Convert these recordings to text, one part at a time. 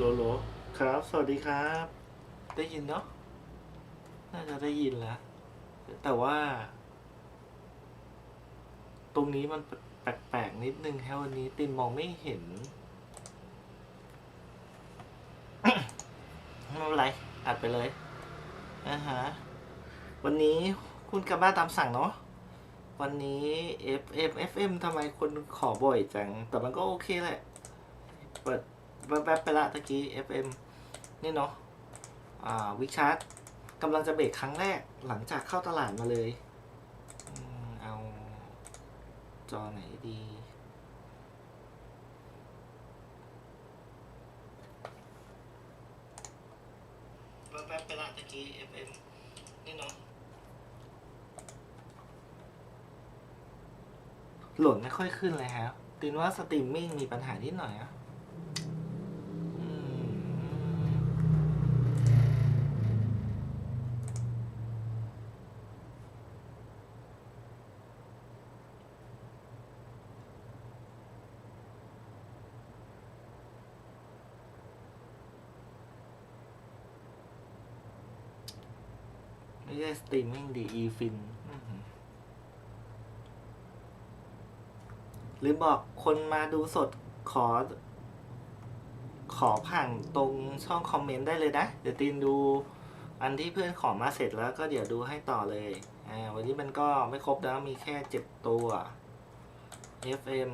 โหลโหลโหลครับ สวัสดีครับ ได้ยินเนาะ น่าจะได้ยินแล้ว แต่ว่า ตรงนี้มันแปลกๆนิดนึงแค่วันนี้ตินมองไม่เห็นไม่เป็นไร อัดไปเลยอ่าฮะ วันนี้คุณกลับบ้านตามสั่งเนาะ วันนี้ F F F M ทำไมคนขอบ่อยจัง แต่มันก็โอเคแหละ เปิด แวบๆไปละตะกี้ F M นี่เนาะอ่าวิชาร์ดกำลังจะเบรกครั้งแรกหลังจากเข้าตลาดมาเลยเอาจอไหนดี แวบๆไปละตะกี้ F M นี่เนาะโหลดไม่ค่อยขึ้นเลยครับตินว่าสตรีมมิ่งมีปัญหานิดหน่อยอะ สตรีมมิ่งดีอีฟินลืมบอกคนมาดูสดขอ ขอผ่านตรงช่องคอมเมนต์ได้เลยนะ เดี๋ยวตีนดูอันที่เพื่อนขอมาเสร็จแล้วก็เดี๋ยวดูให้ต่อเลย อ่า วันนี้มันก็ไม่ครบแล้วมีแค่เจ็ดตัว FM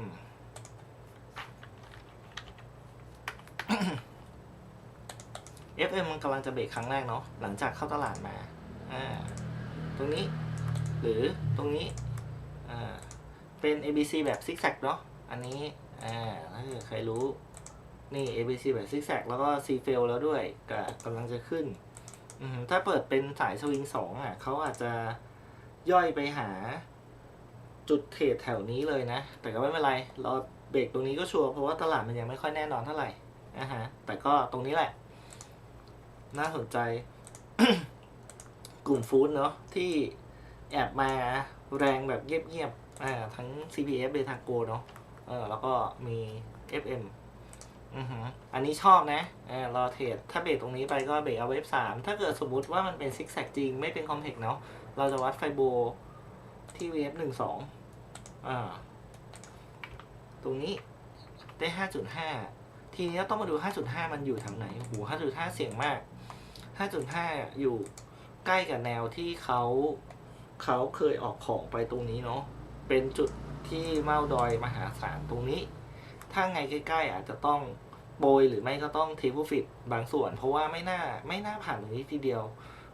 FM มันกำลังจะเบรกครั้งแรกเนาะหลังจากเข้าตลาดมา ตรงนี้ หรือตรงนี้เป็น ABC แบบซิกแซกเนาะอันนี้ถ้าเกิดใครรู้นี่ ABC แบบซิกแซกแล้วก็ C f a i l แล้วด้วยก็กำลังจะขึ้น ถ้าเปิดเป็นสายสวิงสองอะเขาอาจจะย่อยไปหาจุดเทรดแถวนี้เลยนะ แต่ก็ไม่เป็นไรรอเบรกตรงนี้ก็ชัวร์เพราะว่าตลาดมันยังไม่ค่อยแน่นอนเท่าไหร่นะฮะ แต่ก็ตรงนี้แหละ น่าสนใจ กลุ่มฟู้ดเนาะที่แอบมาแรงแบบเงียบๆอ่าทั้ง CPF เบทาโกเนาะเออแล้วก็มี FM อือหืออันนี้ชอบนะเออรอเทรดถ้าเบรกตรงนี้ไปก็เบรกเอาเวฟสามถ้าเกิดสมมติว่ามันเป็นซิกแซกจริงไม่เป็นคอมเพล็กเนาะเราจะวัดไฟโบที่เวฟหนึ่งสองอ่าตรงนี้ได้ห้าจุดห้าทีนี้ต้องมาดูห้าจุดห้ามันอยู่แถวไหนโอ้โหห้าจุดห้าเสี่ยงมากห้าจุดห้าอยู่ ใกล้กับแนวที่เขาเขาเคยออกของไปตรงนี้เนาะเป็นจุดที่เมาดอยมหาศาลตรงนี้ ถ้าไงใกล้ๆอาจจะต้องโบยหรือไม่ก็ต้องเทปฟิตบางส่วน เพราะว่าไม่น่าไม่น่าผ่านตรงนี้ทีเดียว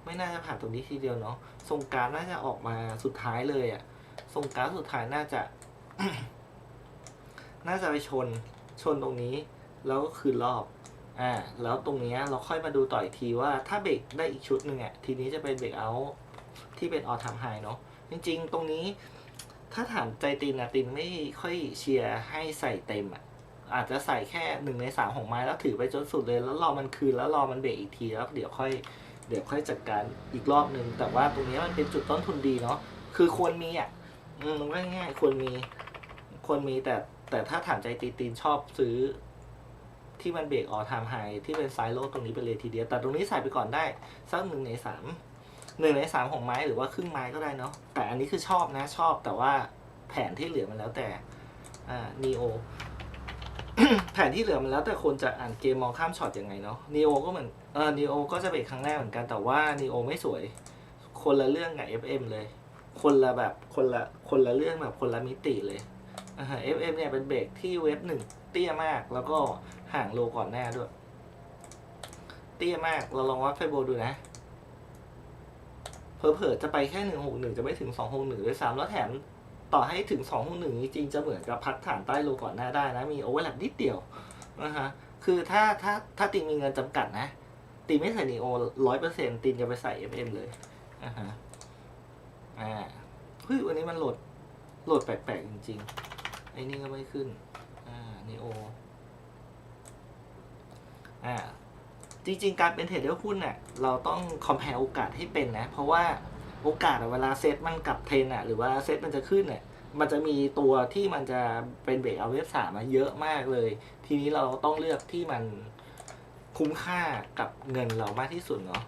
ไม่น่าจะผ่านตรงนี้ทีเดียวเนาะทรงการน่าจะออกมาสุดท้ายเลยอะทรงการสุดท้ายน่าจะ น่าจะไปชนชนตรงนี้ แล้วก็คืนรอบ อ่าแล้วตรงเนี้ยเราค่อยมาดูต่ออีกทีว่าถ้าเบรกได้อีกชุดหนึ่งอะทีนี้จะเป็นเบรกเอาที่เป็นออทามไฮเนาะจริงๆ ตรงนี้ถ้าถามใจตินอะตินไม่ค่อยเชียร์ให้ใส่เต็มอะอาจจะใส่แค่หนึ่งในสามของไม้แล้วถือไปจนสุดเลย แล้วรอมันคืนแล้วรอมันเบรกอีกทีแล้วเดี๋ยวค่อยเดี๋ยวค่อยจัดการอีกรอบหนึ่งแต่ว่าตรงนี้มันเป็นจุดต้นทุนดีเนาะคือควรมีอะอืมง่ายๆควรมีควรมีแต่แต่ถ้าถามใจตีตีนชอบซื้อ ที่มันเบรกออทามไฮที่เป็นไซโลตรงนี้ไปเลยทีเดียวแต่ตรงนี้ใส่ไปก่อนได้สักหนึ่งในสามหนึ่งในสามของไม้หรือว่าครึ่งไม้ก็ได้เนาะแต่อันนี้คือชอบนะชอบแต่ว่าแผนที่เหลือมันแล้วแต่อ่านีโอแผนที่เหลือมันแล้วแต่คนจะอ่านเกมมองข้ามช็อตยังไงเนาะนีโอก็เหมือนเออนีโอก็จะเบรกครั้งแรกเหมือนกันแต่ว่านีโอไม่สวย คนละเรื่องกับ FM เลย คนละแบบคนละคนละเรื่องแบบคนละมิติเลยอ่าฮะ FM เนี่ยเป็นเบรกที่เวฟหนึ่งเตี้ยมากแล้วก็ ห่างโลก่อนหน้าด้วย เตี้ยมาก เราลองวัดไฟโบดูนะเผลอๆจะไปแค่หนึ่งหกหนึ่งจะไม่ถึงสองหกหนึ่งด้วยซ้ำแล้วแถมต่อให้ถึงสองหกหนึ่งจริงๆจะเหมือนกับพักฐานใต้โลก่อนหน้าได้นะ มีโอเวอร์แลปนิดเดียวนะฮะคือถ้าถ้าถ้าตีมีเงินจำกัดนะ ตีไม่ใส่นีโอร้อยเปอร์เซ็นต์ตีจะไปใส่ FM เลยอ่าฮะอ่าเฮ้ยวันนี้มันโหลดโหลดแปลกๆจริงๆไอ้นี่ก็ไม่ขึ้น อ่านีโอ อ่าจริง ๆ การเป็นเทรดเดอร์หุ้นเนี่ยเราต้องคอมเพลโอกาสให้เป็นนะ เพราะว่าโอกาสเวลาเซตมันกลับเทรนอะหรือว่าเซตมันจะขึ้นเนี่ยมันจะมีตัวที่มันจะเป็นเบรกเอาเวฟสามมาเยอะมากเลย ทีนี้เราต้องเลือกที่มันคุ้มค่ากับเงินเรามากที่สุดเนาะ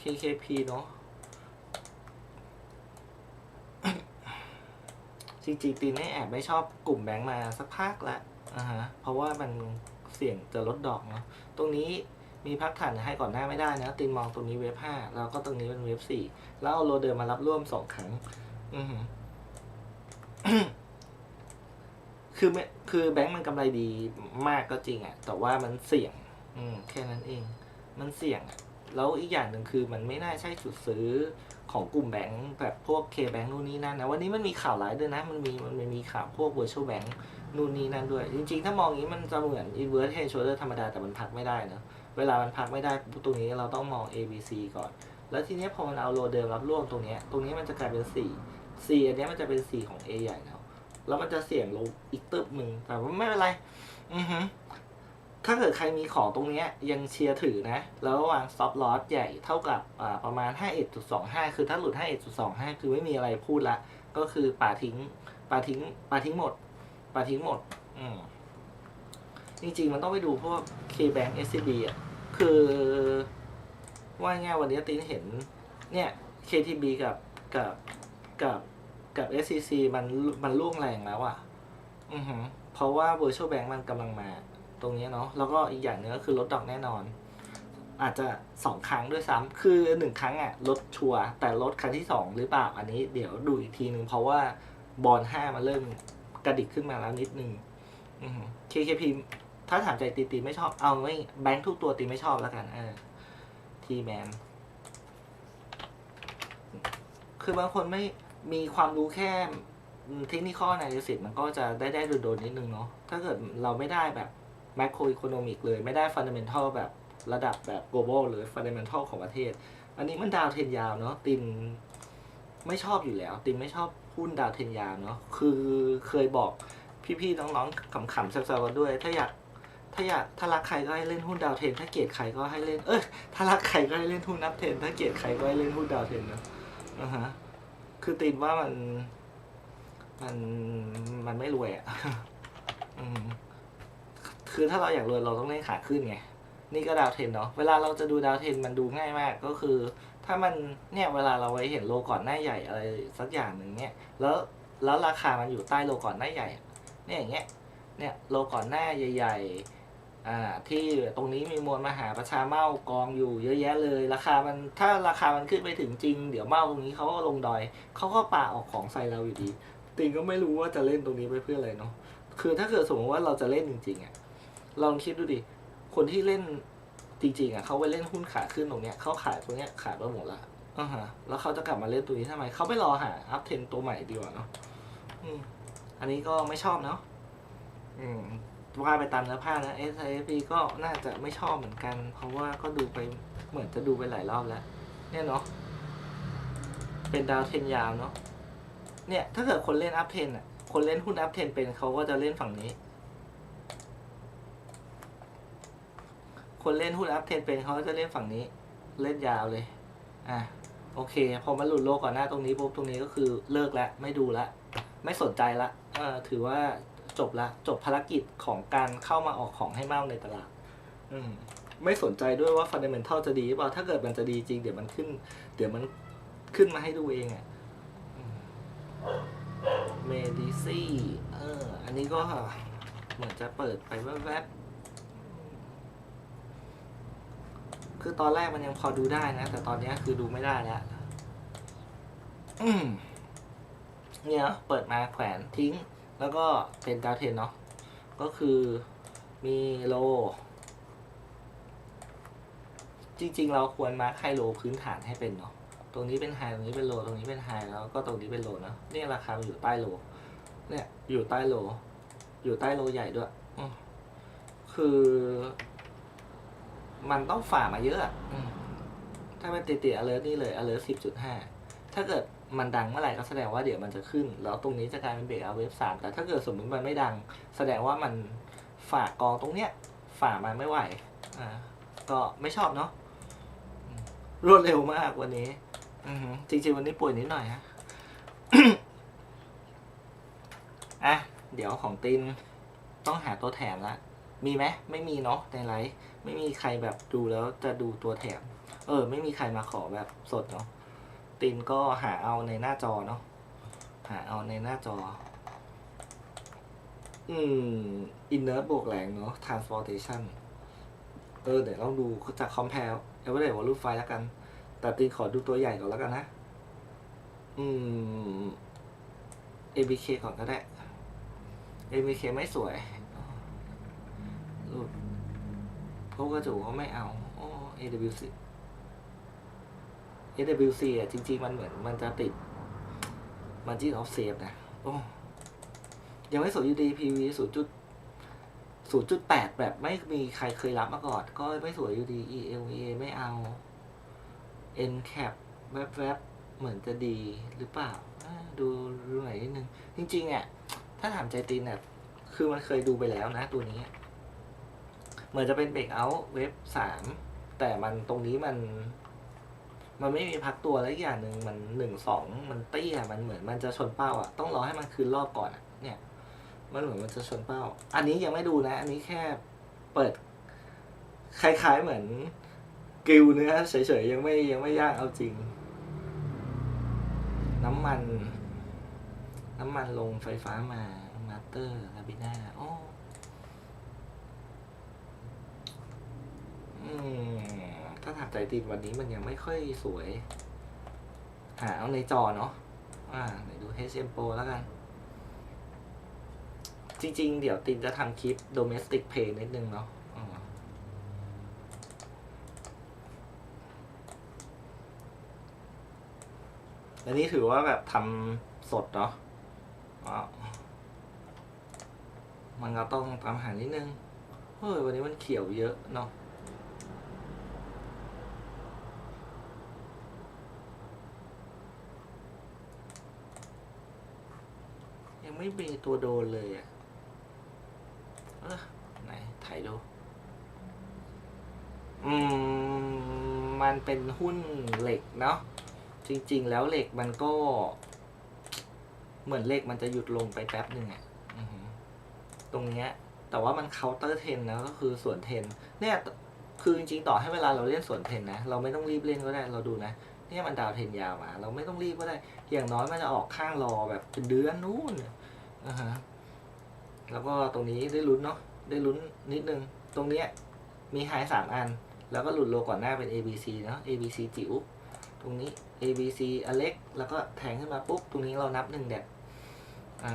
KKP เนาะจริงๆตีนไม่แอบไม่ชอบกลุ่มแบงก์มาสักพักละ อ่าฮะเพราะว่ามันเสี่ยงจะลดดอกเนาะตรงนี้มีพักฐานให้ก่อนหน้าไม่ได้นะตีนมองตรงนี้เวฟห้าแล้วก็ตรงนี้เป็นเวฟสี่แล้วเอาโลเดิมมารับร่วมสองครั้ง อือหือคือไม่คือแบงก์มันกำไรดีมากก็จริงอะแต่ว่ามันเสี่ยง อืมแค่นั้นเอง มันเสี่ยงอะแล้วอีกอย่างหนึ่งคือมันไม่น่าใช่จุดซื้อ ของกลุ่มแบงก์แบบพวกเคแบงก์นู่นนี่นั่นนะวันนี้มันมีข่าวร้ายด้วยนะ มันมีมันมีข่าวพวก virtual bank นู่นนี่นั่นด้วย จริง ๆ ถ้ามองอย่างนี้มันจะเหมือน inverse head shoulder ธรรมดาแต่มันพักไม่ได้นะเวลามันพักไม่ได้ตรงนี้เราต้องมอง A B C ก่อน แล้วทีเนี้ยพอมันเอาโลเดิมรับร่วมตรงนี้ตรงนี้มันจะกลายเป็น 4 4อันนี้มันจะเป็น 4 ของ A ใหญ่แล้วแล้วมันจะเสี่ยงลงอีกตึบหนึ่งแต่ว่าไม่เป็นไร อือฮึ ถ้าเกิดใครมีของตรงนี้ยังเชียร์ถือนะ แล้ววาง stop loss ใหญ่เท่ากับประมาณ 51.25 คือถ้าหลุด 51.25 คือไม่มีอะไรพูดละ ก็คือป่าทิ้งป่าทิ้งป่าทิ้งหมดป่าทิ้งหมด อืมจริงๆ มันต้องไปดูพวก KBank SCB อะ คือ ว่าง่ายวันนี้ตีนเห็น เนี่ย KTB กับกับกับกับ SCC มันมันล่วงแรงแล้วอะ อือหือเพราะว่า Virtual Bank มันกำลังมา ตรงนี้เนาะแล้วก็อีกอย่างหนึงก็คือลดดอกแน่นอน อาจจะสองครั้งด้วยซ้ำคือหนึ่งครั้งอะลดชัวร์แต่ลดครั้งที่สองหรือเปล่าอันนี้เดี๋ยวดูอีกทีนึงเพราะว่าบอลห้ามันเริ่มกระดิกขึ้นมาแล้วนิดนึงอือหือ KKP ถ้าถามใจตีตีไม่ชอบเอาไม่แบงค์ทุกตัวตีไม่ชอบแล้วกันเออทีแมนคือบางคนไม่มีความรู้แค่เทคนิคอ a น y ิ i มันก็จะได้ได้โดนๆนิดนึงเนาะถ้าเกิดเราไม่ได้แบบ macro economic เลยไม่ได้ fundamental แบบระดับแบบ global หรือ fundamental ของประเทศ อันนี้มันดาวเทนยาวเนาะตินไม่ชอบอยู่แล้ว ตินไม่ชอบหุ้นดาวเทนยาวเนาะคือเคยบอกพี่ๆน้องๆขำๆแซวๆกันด้วย ถ้าอยากถ้าอยากถ้ารักใครก็ให้เล่นหุ้นดาวเทน ถ้าเกลียดใครก็ให้เล่น เออถ้ารักใครก็ให้เล่นหุ้นนับเทน ถ้าเกลียดใครก็ให้เล่นหุ้นดาวเทนนะอ่าฮะคือตีนว่ามัน มันมันไม่รวยอะ อืม คือถ้าเราอยากรวยเราต้องเล่นขาขึ้นไง นี่ก็ดาวเทนเนาะ เวลาเราจะดูดาวเทนมันดูง่ายมากก็คือ ถ้ามันเนี่ยเวลาเราไว้เห็นโลก่อนหน้าใหญ่อะไรสักอย่างหนึ่งเนี่ย แล้วแล้วราคามันอยู่ใต้โลก่อนหน้าใหญ่ เนี่ยอย่างเงี้ย เนี่ยโลก่อนหน้าใหญ่ๆ อ่าที่ตรงนี้มีมวลมหาประชาเม้ากองอยู่เยอะแยะเลย ราคามันถ้าราคามันขึ้นไปถึงจริง เดี๋ยวเม้าตรงนี้เขาก็ลงดอยเขาก็ป่าออกของใส่เราอยู่ดีติงก็ไม่รู้ว่าจะเล่นตรงนี้ไปเพื่ออะไรเนาะ คือถ้าเกิดสมมติว่าเราจะเล่นจริงๆอะ่ะ ลองคิดดูดิ คนที่เล่นจริงๆอะ่ะเขาไปเล่นหุ้นขาขึ้นตรงเนี้ยเขาขายตรงเนี้ยขายไปหมดละอ่าฮะแล้วเขาจะกลับมาเล่นตัวนี้ทำไมเขาไม่รอหาอัพเทนตัวใหม่ดีกว่าเนาะอืมอันนี้ก็ไม่ชอบเนาะอืมว่าไปตามเนื้อผ้านะ S I F P ก็น่าจะไม่ชอบเหมือนกัน เพราะว่าก็ดูไปเหมือนจะดูไปหลายรอบแล้ว เนี่ยเนาะเป็นดาวเทนยาวเนาะเนี่ยถ้าเกิดคนเล่นอัพเทนอะคนเล่นหุ้นอัพเทนเป็นเขาก็จะเล่นฝั่งนี้ คนเล่นหุ้นอัพเทนเป็นเขาก็จะเล่นฝั่งนี้ เล่นยาวเลย อะโอเค พอมาหลุดโลก่อนหน้าตรงนี้ปุ๊บตรงนี้ก็คือเลิกแล้วไม่ดูละ ไม่สนใจละเออถือว่าจบละ จบภารกิจของการเข้ามาออกของให้เมาในตลาด อืมไม่สนใจด้วยว่าฟันเดเมนทัลจะดีหรือเปล่า ถ้าเกิดมันจะดีจริง เดี๋ยวมันขึ้น เดี๋ยวมันขึ้นมาให้ดูเองอะเมดิซี่ เออ อันนี้ก็เหมือนจะเปิดไปแวบๆ คือตอนแรกมันยังพอดูได้นะ แต่ตอนเนี้ยคือดูไม่ได้แล้วอืมเนี่ยเปิดมาแขวนทิ้ง แล้วก็เป็นดาวเทนเนาะก็คือมีโล จริงๆ เราควรมาร์คไฮโลพื้นฐานให้เป็นเนาะตรงนี้เป็นไฮตรงนี้เป็นโล ตรงนี้เป็นไฮแล้วก็ตรงนี้เป็นโลเนอะเนี่ยราคามันอยู่ใต้โล เนี่ยอยู่ใต้โล อยู่ใต้โลใหญ่ด้วยอืมคือ มันต้องฝ่ามาเยอะอะอืมถ้าเป็นติดติด alert นี่เลย alert สิบจุดห้าถ้าเกิดมันดังเมื่อไหร่ก็แสดงว่าเดี๋ยวมันจะขึ้น แล้วตรงนี้จะกลายเป็นเบรกเอาเวฟสามแต่ถ้าเกิดสมมติมันไม่ดัง แสดงว่ามันฝ่ากองตรงเนี้ย ฝ่ามันไม่ไหวอ่าก็ไม่ชอบเนาะอืมรวดเร็วมากวันนี้ อือหือจริงๆวันนี้ป่วยนิดหน่อยฮะ อะ เดี๋ยวของตินต้องหาตัวแถมละ มีไหมไม่มีเนาะในไลฟ์ ไม่มีใครแบบดูแล้วจะดูตัวแถม เออ ไม่มีใครมาขอแบบสดเนาะตินก็หาเอาในหน้าจอเนาะหาเอาในหน้าจอ อืม inner บวกแรงเนาะ transportation เออ เดี๋ยวลองดูจาก compare average volume file แล้วกัน แต่ตินขอดูตัวใหญ่ก่อนแล้วกันนะ อืม ABK ก่อนก็ได้ ABK ไม่สวยรูป พวกกระจูเขาไม่เอาโอ้ AWC AWC อะจริง ๆ มันเหมือนมันจะติด margin of safe นะ โอ้ยังไม่สวยอยู่ดี PV ศูนย์จุดศูนย์จุดแปดแบบไม่มีใครเคยรับมาก่อน ก็ไม่สวยอยู่ดี ELA ไม่เอา NCAP แวบๆ เหมือนจะดีหรือเปล่า ดูดูหน่อยนิดนึง จริงๆอะถ้าถามใจตีนเนี่ยคือมันเคยดูไปแล้วนะตัวนี้ เหมือนจะเป็นเบรกเอาเว็บสามแต่มันตรงนี้มัน มันไม่มีพักตัวแล้วอย่างหนึ่งมันหนึ่งสองมันเตี้ยมันเหมือนมันจะชนเป้าอะต้องรอให้มันคืนรอบก่อนอะเนี่ย มันเหมือนมันจะชนเป้า อันนี้ยังไม่ดูนะ อันนี้แค่เปิด คล้ายๆเหมือนกิวเนื้อเฉยๆยังไม่ยังไม่ย่างเอาจริง น้ำมัน น้ำมันลงไฟฟ้ามามาเตอร์ลาบิน่าโอ้อืม ถ้าถามใจติดวันนี้มันยังไม่ค่อยสวย หาเอาในจอเนาะอ่าไหนดู HM Pro แล้วกัน จริง ๆ เดี๋ยวตินจะทำคลิป domestic pay นิดนึงเนาะอันนี้ถือว่าแบบทำสดเนาะอ๋อมันก็ต้องตามหานิดนึง เฮ้ย วันนี้มันเขียวเยอะเนาะ ไม่มีตัวโดนเลยอะเออไหนถ่ายดู อืม มันเป็นหุ้นเหล็กเนาะ จริง ๆ แล้วเหล็กมันก็ เหมือนเหล็กมันจะหยุดลงไปแป๊บหนึ่งอะ่ะตรงเนี้ย แต่ว่ามันเคาน์เตอร์เทนนะก็คือส่วนเทน เนี่ย คือจริงๆต่อให้เวลาเราเล่นส่วนเทนนะ เราไม่ต้องรีบเล่นก็ได้ เราดูนะเนี่ยมันดาวเทนยาวมา เราไม่ต้องรีบก็ได้ อย่างน้อยมันจะออกข้างรอแบบเป็นเดือนนู้น อ่าฮะแล้วก็ตรงนี้ได้ลุ้นเนาะได้ลุ้นนิดนึง ตรงเนี้ยมีไฮสามอัน แล้วก็หลุดโลก่อนหน้าเป็น A B C เนาะ A B C จิ๋วตรงนี้ A B C อเล็ก แล้วก็แทงขึ้นมาปุ๊บ ตรงนี้เรานับหนึ่งแดดอ่า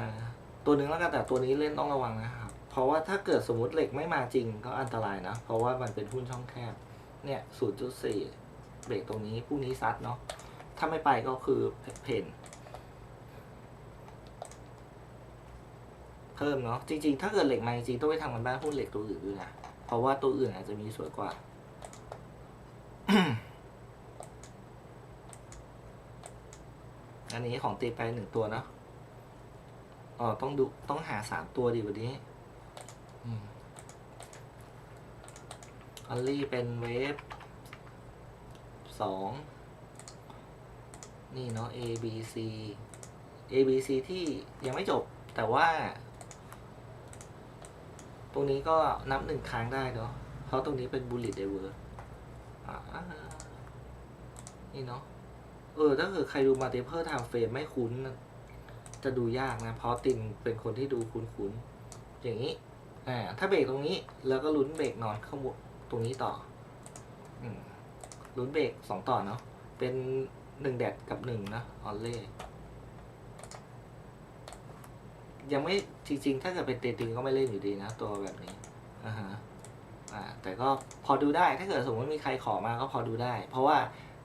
ตัวหนึ่งแล้วกันแต่ตัวนี้เล่นต้องระวังนะครับ เพราะว่าถ้าเกิดสมมติเหล็กไม่มาจริงก็อันตรายนะ เพราะว่ามันเป็นหุ้นช่องแคบ เนี่ย 0.4 เบรกตรงนี้พรุ่งนี้ซัดเนาะ ถ้าไม่ไปก็คือเพน เพิ่มเนาะจริง ๆ ถ้าเกิดเหล็กมาจริงๆต้องไปทำกันบ้านหุ้นเหล็กตัวอื่นด้วยนะเพราะว่าตัวอื่นอาจจะมีสวยกว่าอันนี้ของตีไปหนึ่งตัวเนาะอ๋อต้องดูต้องหาสามตัวดีวันนี้ออลลี่เป็นเวฟสองนี่เนาะ A B C A B C ที่ยังไม่จบแต่ว่า ตรงนี้ก็นับหนึ่งครั้งได้เนาะ เพราะตรงนี้เป็นบูลลิตเดเวอร์นี่เนาะ เออ ถ้าเกิดใครดูมาเตเพอร์ทำเฟรมไม่คุ้น จะดูยากนะ เพราะตินเป็นคนที่ดูคุ้นๆ อย่างนี้ อ่า ถ้าเบรกตรงนี้ แล้วก็ลุ้นเบรกนอนข้างบนตรงนี้ต่อ อืมลุ้นเบรกสองต่อเนาะ เป็นหนึ่งแดดกับหนึ่งนะออเล่ ยังไม่จริง ๆ ถ้าเกิดเป็นเตติงก็ไม่เล่นอยู่ดีนะ ตัวแบบนี้อ่าฮะอ่าแต่ก็พอดูได้ถ้าเกิดสมมติมีใครขอมาก็พอดูได้ เพราะว่า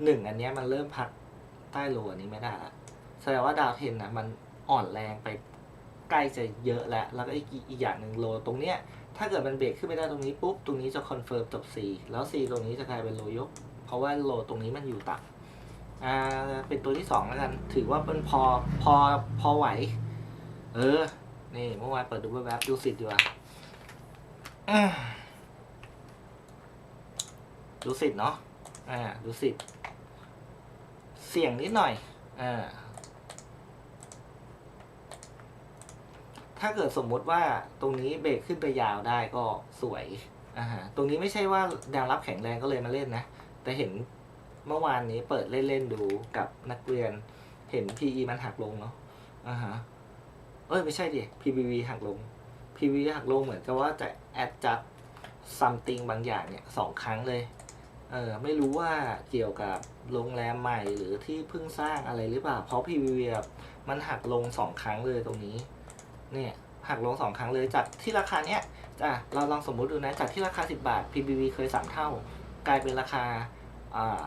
หนึ่งอันเนี้ยมันเริ่มพักใต้โลอันนี้ไม่ได้ละแสดงว่าดาวเทนนะมันอ่อนแรงไปใกล้จะเยอะแล้ว แล้วก็อีกอีกอย่างหนึ่งโลตรงเนี้ยถ้าเกิดมันเบรกขึ้นไปได้ตรงนี้ปุ๊บตรงนี้จะคอนเฟิร์มจบ C แล้ว C ตรงนี้จะกลายเป็นโลยก เพราะว่าโลตรงนี้มันอยู่ต่ำอ่าเป็นตัวที่สองแล้วกัน ถือว่าเป็นพอพอพอไหว เออ นี่เมื่อวานเปิดดูแวบๆดูสิทธิ์ดีกว่าดูสิทธิ์เนาะอ่าดูสิทธิ์เสี่ยงนิดหน่อยอ่าถ้าเกิดสมมติว่าตรงนี้เบรกขึ้นไปยาวได้ก็สวยอ่าฮะตรงนี้ไม่ใช่ว่าแนวรับแข็งแรงก็เลยมาเล่นนะ แต่เห็นเมื่อวานนี้เปิดเล่น ๆ ดูกับนักเรียน เห็น PE มันหักลงเนาะอ่าฮะ เอ้ยไม่ใช่ดิ PVV หักลง PVV หักลงเหมือนกับว่าจะ adjust something บางอย่างเนี่ยสองครั้งเลย เออไม่รู้ว่าเกี่ยวกับโรงแรมใหม่หรือที่เพิ่งสร้างอะไรหรือเปล่า เพราะ PVV มันหักลงสองครั้งเลยตรงนี้ เนี่ยหักลงสองครั้งเลยจากที่ราคาเนี้ยจ้ะเราลองสมมุติดูนะจากที่ราคา 10 บาท PBV เคยสามเท่า กลายเป็นราคาอ่า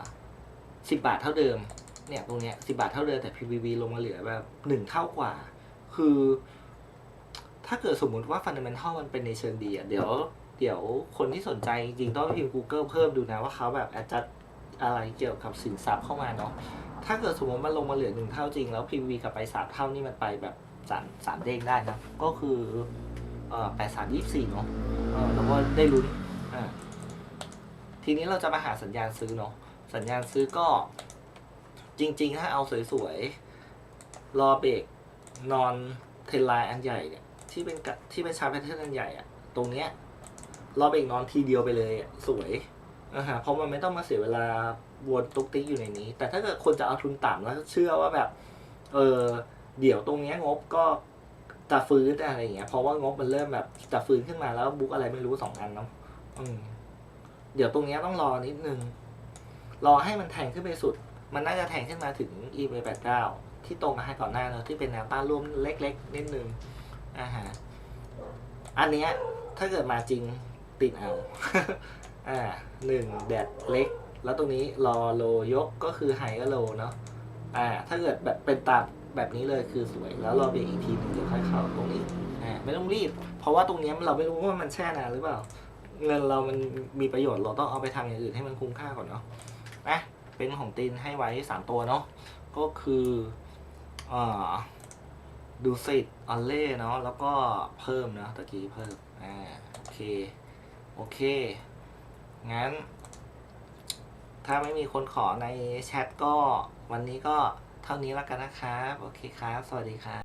10 บาทเท่าเดิม เนี่ยตรงเนี้ย10 บาทเท่าเดิมแต่ PBV ลงมาเหลือแบบหนึ่งเท่ากว่า คือ ถ้าเกิดสมมุติว่า fundamental มันเป็นในเชิงดีอะเดี๋ยว เดี๋ยวคนที่สนใจจริงๆต้องพิมพ์ Google เพิ่มดูนะว่าเขาแบบ adjust อะไรเกี่ยวกับสินทรัพย์เข้ามาเนาะถ้าเกิดสมมติมันลงมาเหลือหนึ่งเท่าจริง แล้ว PV กลับไปสามเท่านี่มันไปแบบสามสามเด้งได้นะ ก็คือเอ่อแปดสามยี่สี่เนาะเออแล้วก็ได้ลุ้นอ่าทีนี้เราจะมาหาสัญญาณซื้อเนาะสัญญาณซื้อก็จริง ๆ ถ้าเอาสวยๆรอเบรก นอนเทนไลน์อันใหญ่เนี่ยที่เป็นกะที่เป็นชาร์ปแพทเทิร์นอันใหญ่อะตรงเนี้ยรอเบรกนอนทีเดียวไปเลยอะสวยนะฮะเพราะมันไม่ต้องมาเสียเวลาวนตุกติ๊กอยู่ในนี้ แต่ถ้าเกิดคนจะเอาทุนต่ำแล้วเชื่อว่าแบบ เออเดี๋ยวตรงเนี้ยงบก็จะฟื้นอะไรอย่างเงี้ยเพราะว่างบมันเริ่มแบบจะฟื้นขึ้นมาแล้วบุ๊กอะไรไม่รู้สองอันเนาะอืมเดี๋ยวตรงเนี้ยต้องรอนิดนึง รอให้มันแทงขึ้นไปสุด มันน่าจะแทงขึ้นมาถึง e b 8 9 ที่ตรงกับให้ก่อนหน้าเนอะที่เป็นแนวต้านร่วมเล็กๆนิดนึงอ่าฮะอันเนี้ยถ้าเกิดมาจริงติดเอาอ่าหนึ่งแดดเล็ก แล้วตรงนี้รอโลยกก็คือไฮก็โลเนาะอ่าถ้าเกิดแบบเป็นตามแบบนี้เลยคือสวยแล้วราเบรกอีกทีหนึงเดี๋ยวค่อยเข้าตรงนี้อ่าไม่ต้องรีบ เพราะว่าตรงนี้เราไม่รู้ว่ามันแช่นานหรือเปล่า เงินเรามันมีประโยชน์เราต้องเอาไปทำอย่างอื่นให้มันคุ้มค่าก่อนเนาะนะเป็นของตินให้ไว้สามตัวเนาะก็คือ ดูสิตอัลเล่เนาะแล้วก็เพิ่มเนาะตะกี้เพิ่มอ่าโอเค โอเค งั้น ถ้าไม่มีคนขอในแชทก็วันนี้ก็เท่านี้แล้วกันนะครับ โอเคครับ สวัสดีครับ